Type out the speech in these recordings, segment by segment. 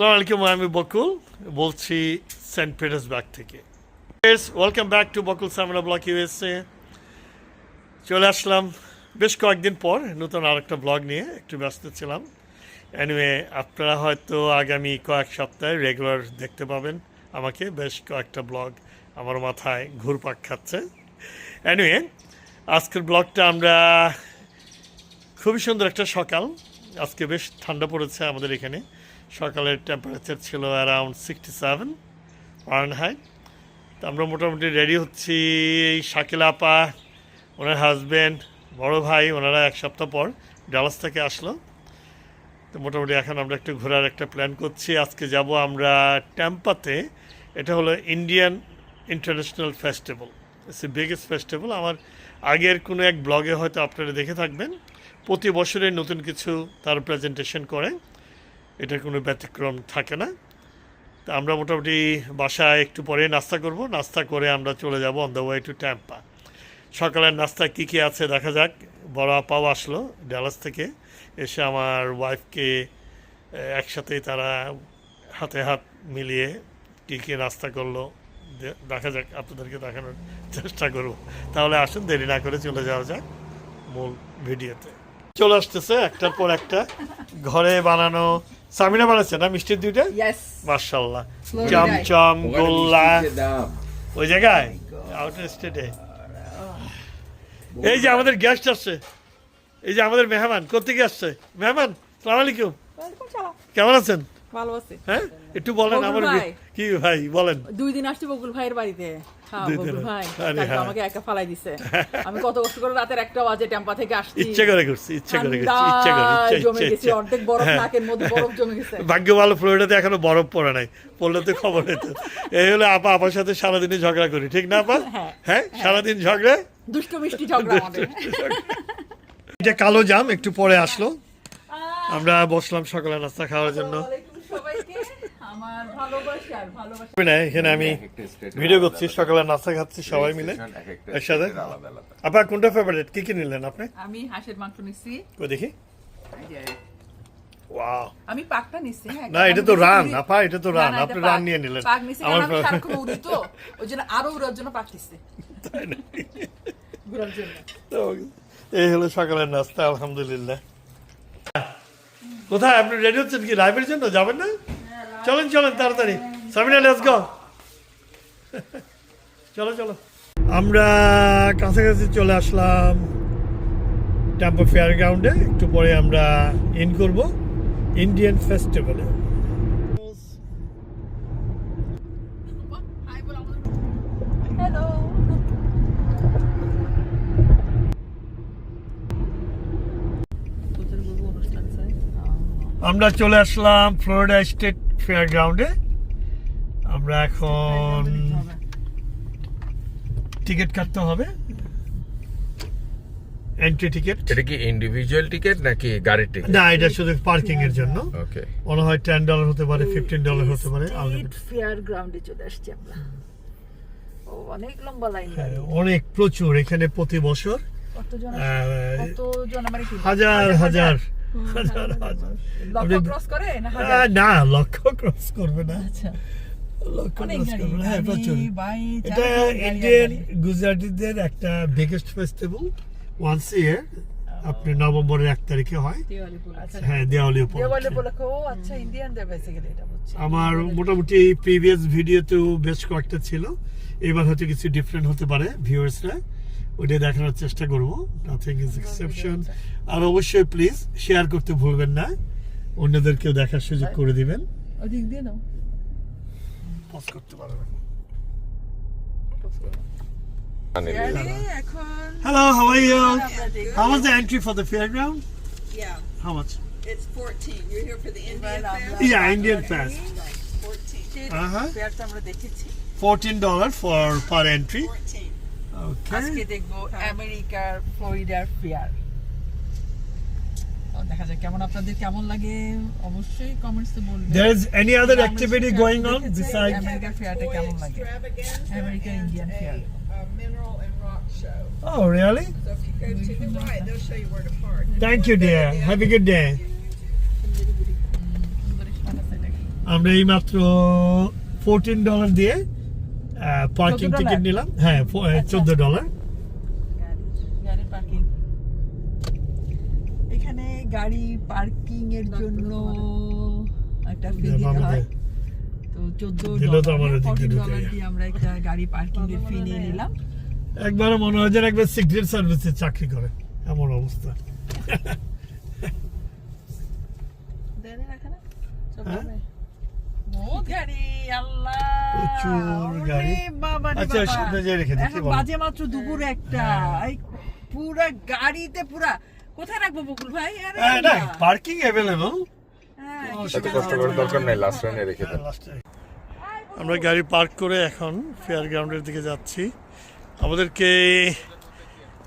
আসসালামু আলাইকুম, আমি বকুল, বলছি সেন্ট পিটার্সবার্গ থেকে। ওয়েলকাম ব্যাক টু বকুল সামনা ব্লক ইউএসএ চলে আসলাম বেশ কয়েকদিন পর, নতুন আরেকটা ব্লগ নিয়ে, একটু ব্যস্ত ছিলাম। এনিওয়ে আপনারা হয়তো আগামী কয়েক সপ্তাহে রেগুলার দেখতে পাবেন আমাকে বেশ কয়েকটা ব্লগ, আমার মাথায় ঘুরপাক খাচ্ছে। এনিওয়ে আজকের ব্লগটা আমরা খুবই সুন্দর একটা সকাল, আজকে বেশ ঠান্ডা পড়েছে আমাদের এখানে। সকালের টেম্পারেচার ছিল অ্যারাউন্ড সিক্সটি সেভেন ফারেনহাইট তো আমরা মোটামুটি রেডি হচ্ছি এই শাকিল আপা, ওনার হাজব্যান্ড বড় ভাই, ওনারা এক সপ্তাহ পর ডালাস থেকে আসলো। তো মোটামুটি এখন আমরা একটু ঘোরার একটা প্ল্যান করছি। আজকে যাব আমরা ট্যাম্পাতে এটা হলো Indian international festival it's a biggest festival আমার আগের কোনো এক ব্লগে হয়তো আপনারা দেখে থাকবেন। প্রতি বছরে নতুন কিছু তার প্রেজেন্টেশন করে। এটা কোনো ব্যতিক্রম থাকে না। তা আমরা মোটামুটি বাসায় একটু পরে নাস্তা করব। নাস্তা করে আমরা চলে যাব on the way to Tampa সকালের নাস্তা কী কী আছে দেখা যাক। বড় আপাও আসলো ডালাস থেকে। এসে আমার ওয়াইফকে একসাথেই তারা হাতে হাত মিলিয়ে কী কী নাস্তা করল। দেখা যাক, আপনাদেরকে দেখানোর চেষ্টা করব। তাহলে আসুন, দেরি না করে চলে যাওয়া যাক মূল ভিডিওতে। চলে আসতেছে একটার পর একটা। ঘরে বানানো সামিনা বানাচ্ছে না মিষ্টির দুইটা? মার্শাল্লাহ চমচম গোল্লা। ওই জায়গায়? আউটার স্টেটে এই যে আমাদের গেস্ট আসছে। এই যে আমাদের মেহমান কোথেকে আসছে? মেহমান সালাম আলাইকুম। কেমন আছেন? ভালো আছি। হ্যাঁ? একটু বলেন আমার কি ভাই বলেন। দুই দিন আসছি বকুল ভাইয়ের বাড়িতে। হ্যাঁ দুই বকুল দিন। ভাই আরে কালকে। আমাকে একা ফালাই দিছে। আমি কত কষ্ট করে রাতের একটা বাজে টেম্পা থেকে আসছি। ইচ্ছে করে করছি ইচ্ছে করে করছি ইচ্ছে করে জমে ইচ্ছে। অর্ধেক বরফ হ্যাঁ। নাকের মধ্যে বরফ জমে গেছে। ভাগ্য ভালো ফ্লোরিডাতে এখনও বরফ পড়ে নাই। পড়লে তো খবর হতো এই হলো আপা আপার সাথে সারাদিনে ঝগড়া করি ঠিক না আপা? হ্যাঁ। হ্যাঁ। সারাদিন ঝগড়া? দুষ্ট মিষ্টি ঝগড়া আমাদের। এটা কালো জাম একটু পরে আসলো। আমরা বসলাম সকালে নাস্তা খাওয়ার জন্য। সবাইকে। আমার ভালোবাসার ভালোবাসা। না এখানে আমি এক একটা state এর ভিডিও করছি সকালে নাস্তা খাচ্ছি সবাই মিলে station এক একটা একসাথে। state এর আলাদা আলাদা। আপা কোনটা ফেভারিট কি কি নিলেন আপনি? আমি হাঁসের মাংস নিচ্ছি কই দেখি। আমি পাকটা নিচ্ছি হ্যাঁ না এটা তো রান আপা এটা তো রান না, না, আপনি রান নিয়ে নিলেন। পাক নিছি আমার সারাক্ষণ উড়ি তো ওই জন্য আরও উড়ার জন্য পাক নিচ্ছি ঘোরার জন্য। তো এই হলো সকালের নাস্তা আলহামদুলিল্লাহ। কোথায় আপনি রেডি হচ্ছেন কি? লাইভের জন্য? যাবেন না? চলেন চলেন তাড়াতাড়ি। সামিনা লেটস গো চলো চলো। আমরা কাছাকাছি চলে আসলাম টেম্পো ফেয়ার গ্রাউন্ডে একটু পরে আমরা ইন করব ইন্ডিয়ান ফেস্টিভ্যালে আমরা চলে আসলাম ফ্লোরিডা স্টেট ফেয়ার গ্রাউন্ডে আমরা এখন টিকিট কাটতে হবে। এন্ট্রি টিকিট এটা কি ইন্ডিভিজুয়াল টিকিট নাকি গাড়ির টিকিট না এটা শুধু পার্কিং এর জন্য। ওকে মনে হয় টেন ডলার হতে পারে ফিফটিন ডলার হতে পারে ফেয়ার গ্রাউন্ডে চলে আসছি আমরা। অনেক লম্বা লাইন হ্যাঁ, অনেক প্রচুর এখানে প্রতি বছর হাজার। হাজার আপনি- না লক্ষ্য ক্রস করবে না। আচ্ছা। লক্ষ্য ক্রস করবে না। হ্যাঁ প্রচুর। এটা ইন্ডিয়ান গুজরাটিদের একটা বিগেস্ট ফেস্টিভ্যাল ওয়ান্স ইয়ার আপনি নভেম্বরের এক তারিখে হয়। হ্যাঁ দেওয়ালি দেওয়ালি আচ্ছা এটা হচ্ছে আমার মোটামুটি প্রিভিয়াস ভিডিওতেও বেশ কয়েকটা ছিল। এবার হয়তো কিছু ডিফারেন্ট হতে পারে ভিউয়ার্সরা ওইটা দেখানোর চেষ্টা করব নাথিং ইজ এক্সেপশন আর অবশ্যই প্লিজ শেয়ার করতে ভুলবেন না অন্যদেরকেও দেখার সুযোগ করে দিবেন ওদিক দিয়ে দাও পজ করতে পারবেন Hello, how are you? How was the entry for the fairground? Yeah, How much? it's 14. You're here for the Indian? আমরা- Yeah, Indian Fest. 14. Uh-huh. ফেয়ারটা আমরা দেখেছি Fourteen dollar for per entry. 14. আজকে দেখব আমেরিকার ফ্লোরিডার ফেয়ার দেখা যাক কেমন আপনাদের কেমন লাগে অবশ্যই কমেন্টসে বলবেন There is any other আমরা activity সেটা going on দেখেছি, ফেয়ারটা কেমন লাগে Fair. a, uh, mineral and rock show. Oh, really? So if you go to the right, they'll show you where to park. Thank you, dear. Have a good day. আমরা এই মাত্র fourteen dollar দিয়ে পার্কিং 14 ticket নিলাম। হ্যাঁ চোদ্দ dollar parking এখানে গাড়ি পার্কিং এর জন্য একটা ফি দিতে হয়। তো চোদ্দ ডলার দিয়ে আমরা একটা গাড়ি পার্কিং এর ফি নিয়ে নিলাম। একবার মনে হয় যেন একবার সিক্রেট সার্ভিসে চাকরি করে। এমন অবস্থা। হ্যাঁ? বহুত গাড়ি আল্লাহ। প্রচুর গাড়ি। আচ্ছা, সামনে যেয়ে রেখে দিই, এখন বাজে মাত্র দুপুর একটা। এই পুরা গাড়িতে পুরা। কোথায় রাখব বকুল ভাই? আরে। পার্কিং অ্যাভেলেবল হ্যাঁ, কষ্ট করার দরকার নাই লাস্ট রানে রেখে দেন। আমরা গাড়ি পার্ক করে এখন ফেয়ার গ্রাউন্ডের দিকে যাচ্ছি। আমাদেরকে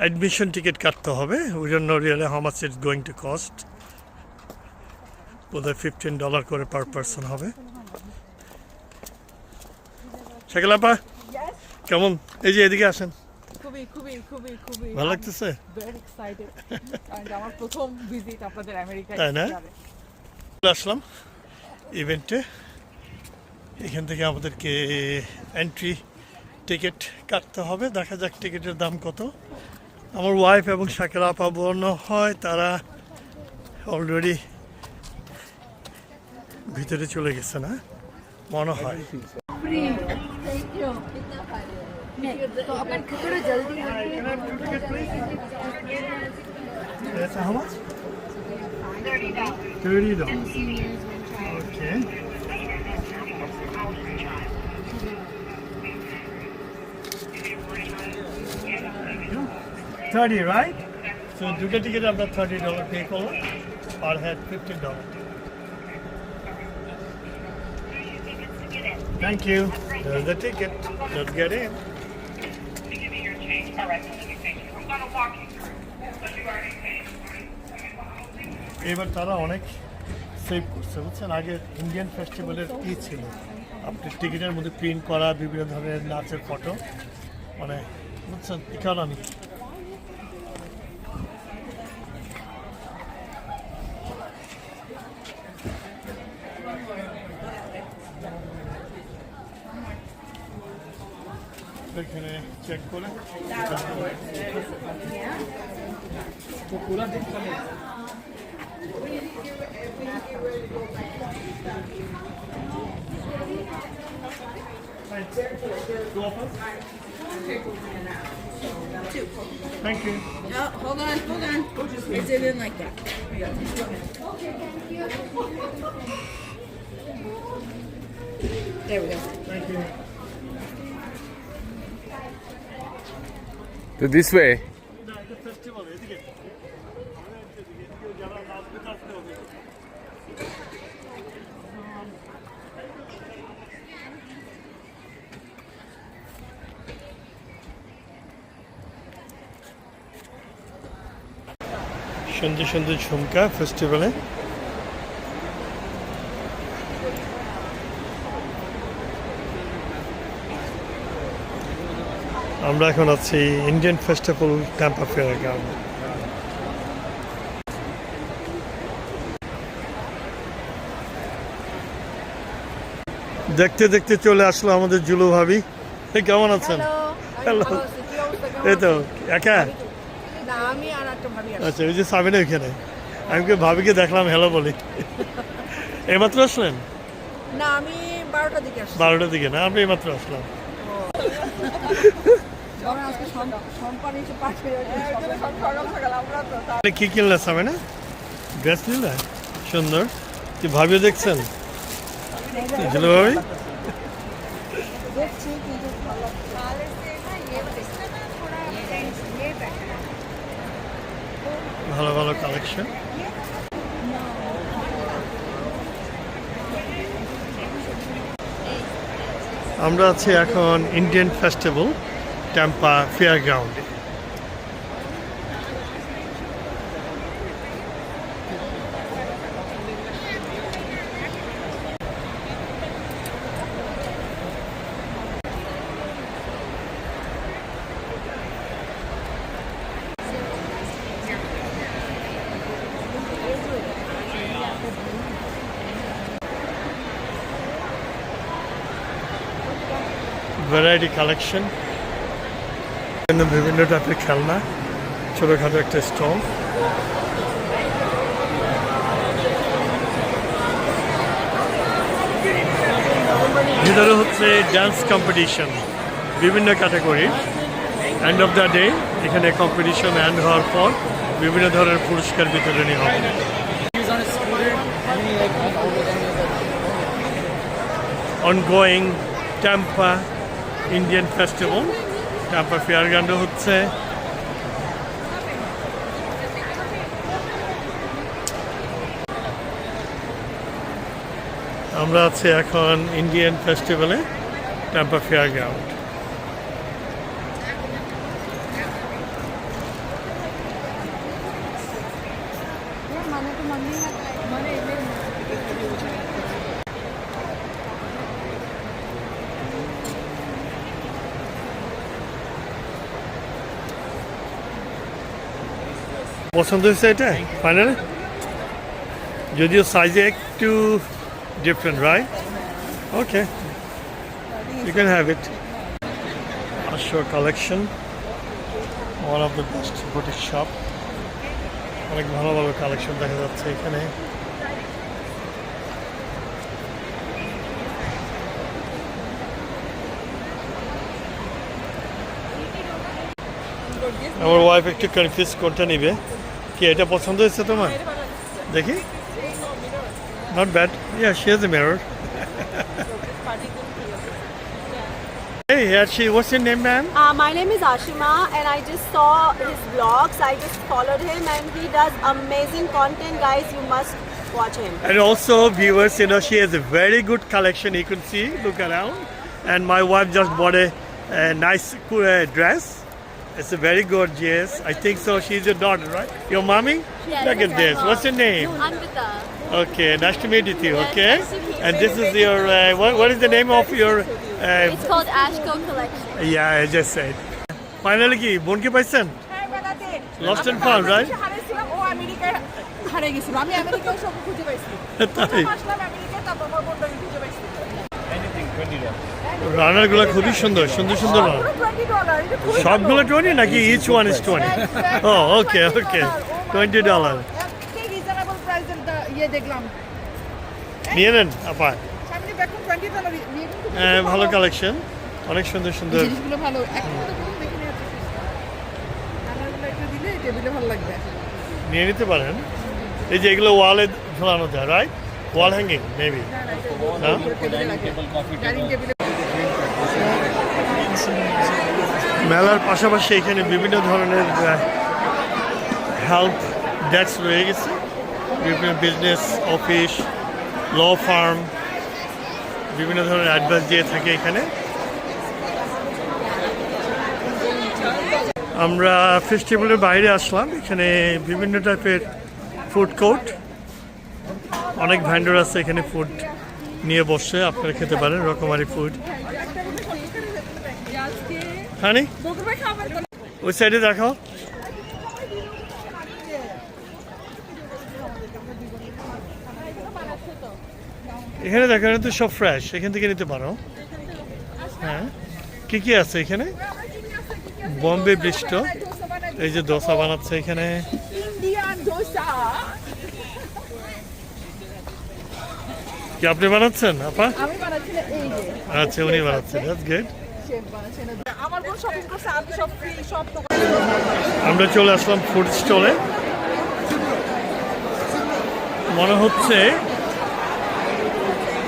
অ্যাডমিশন টিকিট কাটতে হবে। ওই জন্য really how much it's going to cost বোধহয় ফিফটিন ডলার করে পার পার্সন হবে। শাকিলাপা কেমন এই যে এদিকে আসেন। খুবই খুবই খুবই খুবই। ভালো লাগতেছে? ভেরি এক্সাইটেড আমার প্রথম ভিজিট আপনাদের আমেরিকায় তাই না? চলে আসলাম ইভেন্টে এখান থেকে আমাদেরকে এন্ট্রি টিকিট কাটতে হবে। দেখা যাক টিকিটের দাম কত। আমার ওয়াইফ এবং শাকের আপা বোন হয় তারা অলরেডি ভিতরে চলে গেছে না? মনে হয়। That's how much? Thirty dollars. Okay. Thirty, right? So দুটো টিকিট আমরা থার্টি ডলার পে করলাম or had fifty dollar. Thank you. There's the ticket. Let's get in. এবার তারা অনেক সেভ করছে, বুঝছেন? আগে ইন্ডিয়ান ফেস্টিভ্যালের কী ছিল? আপনি টিকিটের মধ্যে প্রিন্ট করা, বিভিন্ন ধরনের নাচের ফটো মানে বুঝছেন? Economy So pula din kami. Two. Thank you. Oh, hold on, hold on. Is it in like that. There we go. Thank you. So this way. সন্ধে সন্ধে ঝুমকা ফেস্টিভ্যালে আমরা এখন আছি Indian festival Tampa fair ground দেখতে দেখতে চলে আসলো আমাদের জুলু ভাবি। কেমন আছেন? হ্যালো এই তো একা? না আমি আর একটা ভাবি। আচ্ছা ওই যে সাবিনা ওইখানে আমি কি ভাবিকে দেখলাম হ্যালো বলি। এইমাত্র আসলেন? না আমি বারোটার দিকে আসছি। বারোটার দিকে না আমি এইমাত্র আসলাম। আরে কি কিনলে সাবিনা ড্রেস নিলে? সুন্দর। কি ভাবিও দেখছেন? ভাবি? ভালো ভালো কালেকশন আমরা আছি এখন ইন্ডিয়ান ফেস্টিভ্যাল টেম্পা ফেয়ার গ্রাউন্ডে ভ্যারাইটি কালেকশন বিভিন্ন টাইপের খেলনা, ছোটোখাটো একটা স্টল। ভিতরে হচ্ছে ডান্স কম্পিটিশন বিভিন্ন ক্যাটাগরির এন্ড অফ দ্য ডে এখানে কম্পিটিশন এন্ড হওয়ার পর বিভিন্ন ধরনের পুরস্কার বিতরণী হবে। Ongoing, Tampa Indian Festival Tampa Fairground হচ্ছে আমরা আছি এখন ইন্ডিয়ান ফেস্টিভ্যালে ট্যাম্পা ফেয়ার গ্রাউন্ড পছন্দ হয়েছে এটা? ফাইনালে যদিও সাইজে একটু different right okay you can have it আশোর collection one of the best boutique shop অনেক ভালো ভালো কালেকশন দেখা যাচ্ছে এখানে। আমার ওয়াইফ একটু কনফিউজ কোনটা নিবে কি এটা পছন্দ হয়েছে তোমার দেখি not bad yeah she has a mirror Hey, Archie, what's your name, ma'am? Uh, my name is Ashima, and I just saw his vlogs. I just followed him, and he does amazing content, guys. You must watch him. And also, viewers, you know, she has a very good collection. You can see, look around. And my wife just bought a, a nice uh, dress. It's a very gorgeous. I think so. She's your daughter, right? Your mommy? Yes, Look at that's this. my What's your name? Anvita. Okay, nice to meet you. Yes, Okay, nice to meet you. and this is your uh, what, what is the name of your? Uh, It's called Ashko Collection. yeah, I just said. Finally, কি বোনকে পাইছেন? হ্যাঁ বেড়াতে Lost and found, right? হারিয়েছিলাম ও আমেরিকায় হারিয়ে গেছিল আমি আমেরিকায় সব খুঁজে পাইছি তাই আসলাম আমেরিকায় তারপর আমার বোনটাকে খুঁজে পাইছি রানারগুলো খুবই সুন্দর সুন্দর সুন্দর রানার সবগুলো টোয়েন্টি নাকি ইচ ওয়ান ইজ টোয়েন্টি ও ওকে ওকে টোয়েন্টি ডলার নিয়ে নেন আপা। হ্যাঁ, ভালো কালেকশন অনেক সুন্দর সুন্দর। ভালো। নিয়ে নিতে পারেন। এই যে এগুলো ওয়ালে ঝোলানো যায় রাইট ওয়াল হ্যাঙ্গিং মেবি না মেলার পাশাপাশি এখানে বিভিন্ন ধরনের হেল্প ডেস্ক রয়ে গেছে। বিভিন্ন বিজনেস অফিস ল ফার্ম বিভিন্ন ধরনের অ্যাডভাইস দিয়ে থাকে এখানে। আমরা ফেস্টিভ্যালের বাইরে আসলাম। এখানে বিভিন্ন টাইপের ফুড কোর্ট অনেক ভ্যান্ডার আছে এখানে ফুড নিয়ে বসে, আপনারা খেতে পারেন রকমারি ফুড হানি ওই সাইডে দেখাও এখানে দেখো এখানে তো সব ফ্রেশ এখান থেকে নিতে পারো। হ্যাঁ। কি কি আছে এখানে? বম্বে বৃষ্ট এই যে দোসা বানাচ্ছে এখানে। কি আপনি বানাচ্ছেন আপা? আচ্ছা উনি বানাচ্ছেন। দ্যাটস গুড শেফ বানাচ্ছেন আমার বোন শপিং করছে আমি সব ফ্রি সব দোকান। আমরা চলে আসলাম ফুড স্টলে মনে হচ্ছে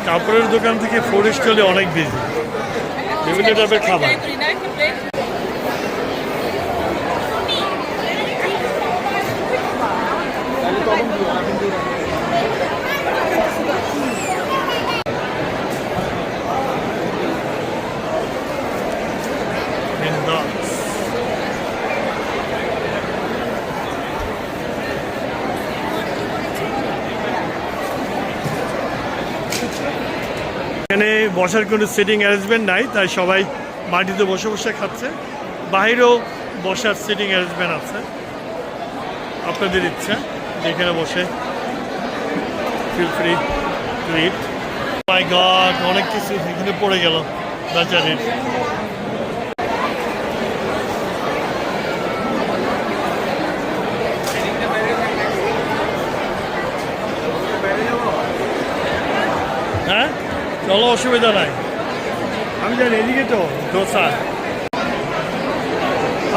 কাপড়ের দোকান থেকে ফুড স্টলে অনেক বেশি বিভিন্ন টাইপের খাবার And dogs. এখানে বসার কোনো সিটিং অ্যারেঞ্জমেন্ট নাই, তাই সবাই মাটিতে বসে বসে খাচ্ছে। বাইরেও বসার সিটিং অ্যারেঞ্জমেন্ট আছে। আপনাদের ইচ্ছা, যেখানে বসে feel free to eat God অনেক কিছু এখানে পড়ে গেল, বাজারের হ্যাঁ চলো অসুবিধা নাই। আমি জানি এদিকে তো দোসা।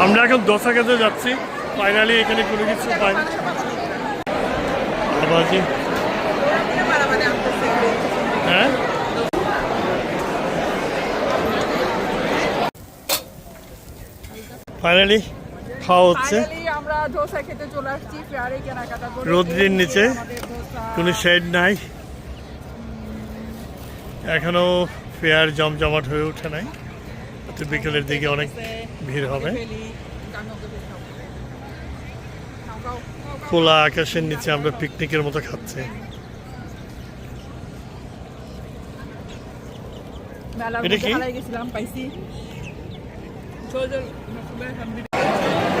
আমরা এখন দোসা খেতে যাচ্ছি। ফাইনালি এখানে কোনো কিছু পাই। বাবাজি হ্যাঁ? ফাইনালি খাওয়া হচ্ছে। রোদ্রের নিচে। কোনো শেড নাই। এখনও ফেয়ার জমজমাট হয়ে ওঠে নাই। তো বিকেলের দিকে অনেক ভিড় হবে। খোলা আকাশের নিচে আমরা পিকনিকের মতো খাচ্ছি।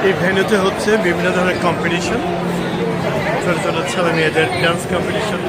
এই ভেন্যুতে হচ্ছে বিভিন্ন ধরনের কম্পিটিশন ছোট ছোট ছেলে মেয়েদের ডান্স কম্পিটিশন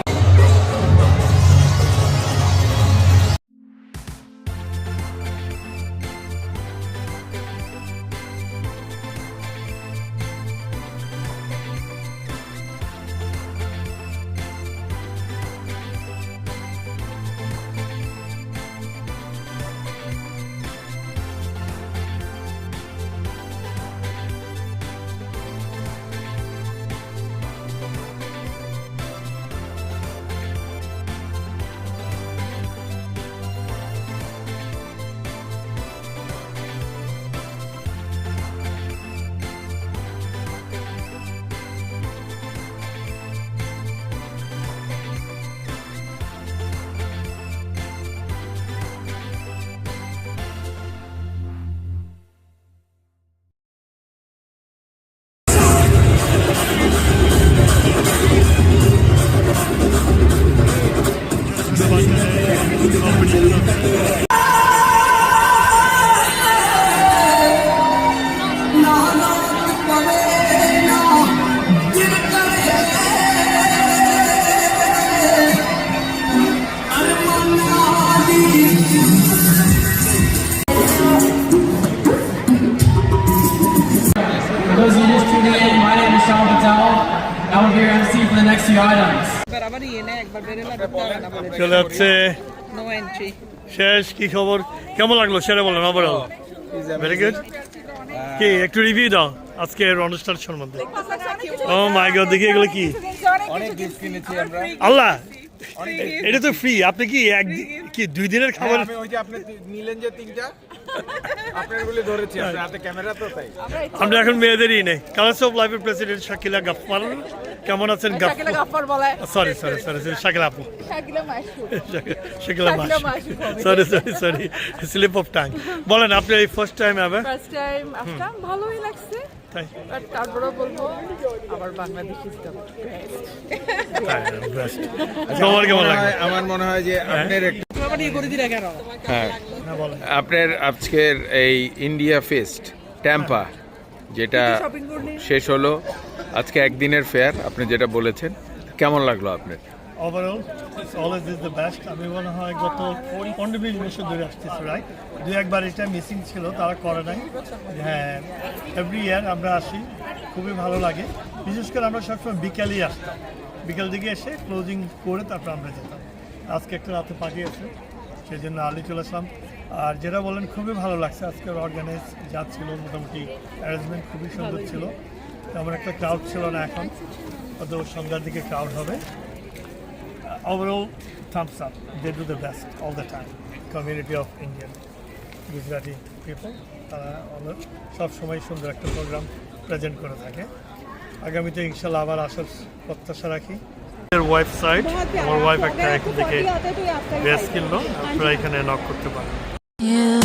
শেষ কি খবর? কেমন লাগল? সেটা বলেন ওভারঅল ভেরি গুড কি একটু রিভিউ দাও আজকের অনুষ্ঠান সম্বন্ধে। ও মাই গড দেখি এগুলো কি? অনেক গিফট কিনেছি আমরা। আল্লাহ! এটা তো ফ্রি আপনি কি এক কি দুই দিনের খাবার? ওই যে আপনি নিলেন যে তিনটা আপনার গুলি ধরেছি আপনার হাতে ক্যামেরা তো তাই। আমরা এখন মেয়েদেরই নেই। কালার্স অফ লাইফের প্রেসিডেন্ট শাকিলা গাফফার। কেমন আছেন শাকিলা গাফফার বলে। সরি সরি সরি শাকিলা আপু। শাকিলা মাস। Sorry sorry sorry slip of tongue বলেন আপনি এই ফার্স্ট টাইম হবে ফার্স্ট টাইম আসলাম ভালোই লাগছে। তাই। বাট বলব আবার বাংলাদেশ ইজ দ্য বেস্ট মনে হয়- আমার মনে হয় যে আপনার এক- আবার ইয়ে করে দিলে কেন? হ্যাঁ হ্যাঁ। আপনার আজকের এই ইন্ডিয়া ফেস্ট ট্যাম্পা যেটা শেষ হলো আজকে একদিনের ফেয়ার আপনি যেটা বলেছেন কেমন লাগল আপনার? Overall always is the best আমি মনে হয় গত পনেরো বিশ বছর ধরে আসতেছি রাইট দু একবার এটা মিসিং ছিল তারা করে নাই। হ্যাঁ এভরি ইয়ার আমরা আসি খুবই ভালো লাগে। বিশেষ করে আমরা সবসময় বিকেলেই আসতাম। বিকেল দিকে এসে ক্লোজিং করে তারপর আমরা যেতাম। আজকে একটা রাতে পাখি আছে সেই জন্য আলি চলে আসলাম। আর যেটা বলেন খুবই ভালো লাগছে। আজকের অর্গানাইজ যা ছিল মোটামুটি অ্যারেঞ্জমেন্ট খুবই সুন্দর ছিল। তেমন একটা ক্রাউড ছিল না এখন। হয়তো সন্ধ্যার দিকে ক্রাউড হবে। Overall thumbs up They do the best all the time community of Indian Gujarati people. তারা সবসময় সুন্দর একটা প্রোগ্রাম প্রেজেন্ট করে থাকে। আগামীতে ইনশাল্লাহ আবার আসার প্রত্যাশা রাখি। ওয়েবসাইট আমার ওয়াইফ একটা এখান থেকে ড্রেস কিনলো আপনারা এখানে নক করতে পারেন। Yeah.